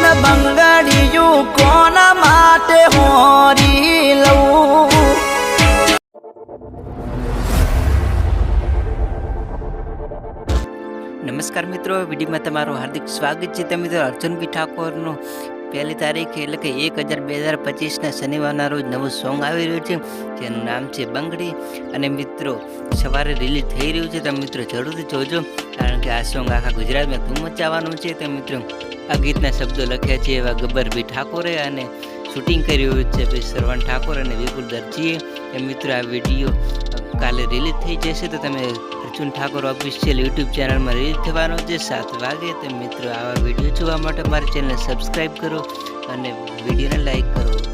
બંગડીયું કોના માટે હોરી લઉં? નમસ્કાર મિત્રો, વિડીયોમાં તમારું હાર્દિક સ્વાગત છે. તમે મિત્રો, અર્જુનભાઈ ઠાકોરનું પહેલી તારીખ એટલે કે એક હજાર બે હજાર પચીસના શનિવારના રોજ નવું સોંગ આવી રહ્યું છે. જેનું નામ છે બંગડી. અને મિત્રો, સવારે રિલીઝ થઈ રહ્યું છે. તમે મિત્રો, જરૂરથી જોજો. કારણ કે આ સોંગ આખા ગુજરાતમાં ધૂમ મચાવવાનું છે. તો મિત્રો આ ગીતના શબ્દો લખ્યા છે એવા ગબ્બરભાઈ ઠાકોરે અને શૂટિંગ કર્યું છે ભાઈ શ્રવણ ઠાકોર અને વિપુલ દરજીએ એ મિત્રો, આ વીડિયો કાલે રિલીઝ થઈ જશે તો તમે અર્જુન ઠાકોર ઓફિશિયલ યુટ્યુબ ચેનલમાં રિલીઝ થવાનો છે સાત વાગે. તો મિત્રો, આવા વીડિયો જોવા માટે મારી ચેનલ સબસ્ક્રાઈબ કરો અને વિડીયોને લાઈક કરો.